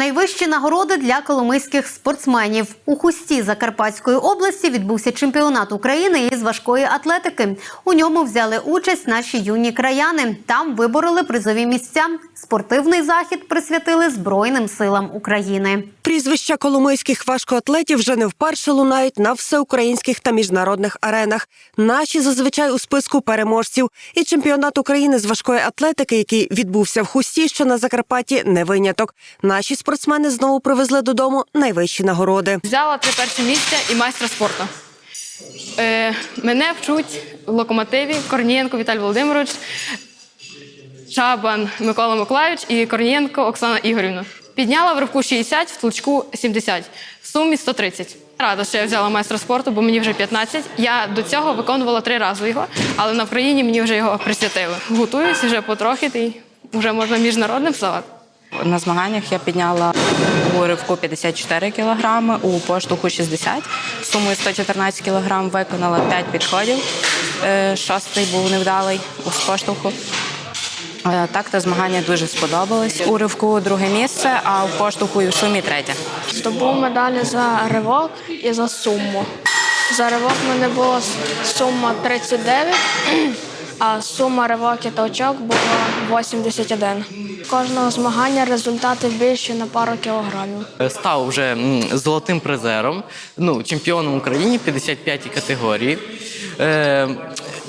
Найвищі нагороди для коломийських спортсменів у хусті Закарпатської області відбувся чемпіонат України із важкої атлетики. У ньому взяли участь наші юні краяни. Там вибороли призові місця. Спортивний захід присвятили Збройним силам України. Прізвища коломийських важкоатлетів вже не вперше лунають на всеукраїнських та міжнародних аренах. Наші зазвичай у списку переможців. І чемпіонат України з важкої атлетики, який відбувся в хусті, що на Закарпатті, не виняток. Наші спортсмени знову привезли додому найвищі нагороди. Взяла три перші місця і майстра спорту. Е, мене вчуть в локомотиві Корнієнко Віталій Володимирович, Чабан Микола Миколаївич і Корнієнко Оксана Ігорівна. Підняла в ривку 60, в толчку 70, в сумі 130. Рада, що я взяла майстра спорту, бо мені вже 15. Я до цього виконувала три рази його, але на Україні мені вже його присвятили. Готуюсь вже потрохи, і вже можна міжнародним ставати. На змаганнях я підняла у ривку 54 кілограми, у поштовху 60, сумою 114 кілограм виконала 5 підходів. Е, Шостий був невдалий у поштовху. Е, Так, то змагання дуже сподобались. У ривку друге місце, а в поштовху і в шумі третє. Здобув медалі за ривок і за суму. За ривок мене була сума 39, а сума ривок і толчок була 81. Кожного змагання результати більші на пару кілограмів. став вже золотим призером, ну, чемпіоном України 55 категорії. Е,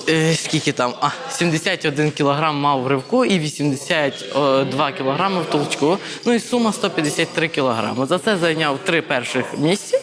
е, скільки там? А, 71 кілограм мав в ривку і 82 кілограми в толчку. Ну і сума 153 кілограми. За це зайняв три перших місця.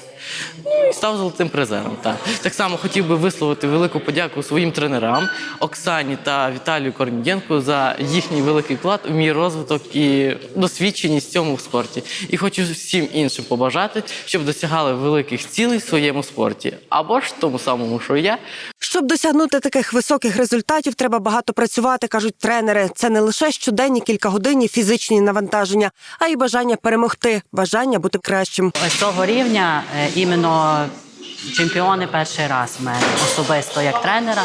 Став золотим призером. Так. так само хотів би висловити велику подяку своїм тренерам Оксані та Віталію Корнієнку за їхній великий вклад у мій розвиток і досвідченість в цьому спорті. І хочу всім іншим побажати, щоб досягали великих цілей в своєму спорті, або ж тому самому, що я, Щоб досягнути таких високих результатів, треба багато працювати, кажуть тренери. Це не лише щоденні кількагодинні фізичні навантаження, а й бажання перемогти, бажання бути кращим. Ось цього рівня е, іменно чемпіони перший раз в мене особисто як тренера.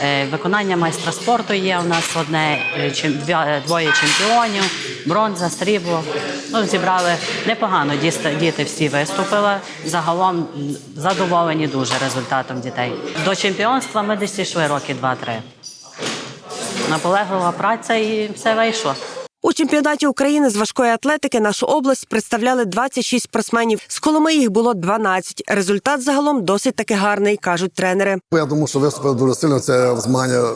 Е, Виконання майстра спорту є у нас одне, е, е, двоє чемпіонів, бронза, срібло. Ну, зібрали непогано. Діти всі виступили. Загалом задоволені дуже результатом дітей. До чемпіонства ми десь йшли роки два-три. Наполеглива праця і все вийшло. У чемпіонаті України з важкої атлетики нашу область представляли 26 спортсменів. З Коломи їх було 12. Результат загалом досить таки гарний, кажуть тренери. Я думаю, що виступили дуже сильно. Це змагання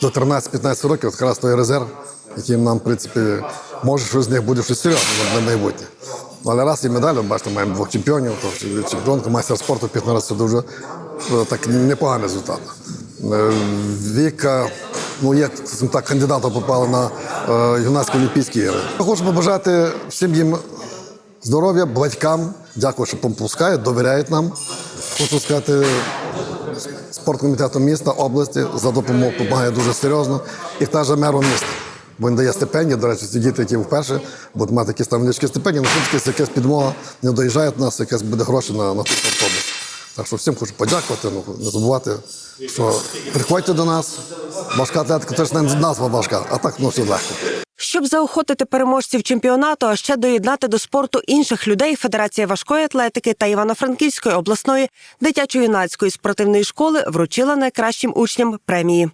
до 13-15 років, якраз той резерв, який нам, в принципі, може, що з них буде щось серйозне на майбутнє. Але раз і медаль, бачите, маємо двох чемпіонів, то чемпіонка, майстер спорту 15 це дуже е, так непоганий результат. Е, Віка, ну скажімо так, кандидати попали на е, юнацькі олімпійські ігри. Хочу побажати всім їм здоров'я, батькам. Дякую, що попускають, довіряють нам. Хочу сказати спорткомітету міста, області за допомогу допомагає дуже серйозно. І теж меру міста. Бо він дає стипендії, до речі, ці діти, які вперше будуть мати якісь там невеличкі стипендії, на якась підмога не доїжджає до нас, якась буде гроші на, на автобус. Так що всім хочу подякувати, ну, не забувати, що приходьте до нас. Важка атлетика, це ж не назва важка, а так ну все легко. Щоб заохотити переможців чемпіонату, а ще доєднати до спорту інших людей, Федерація важкої атлетики та Івано-Франківської обласної дитячо-юнацької спортивної школи вручила найкращим учням премії.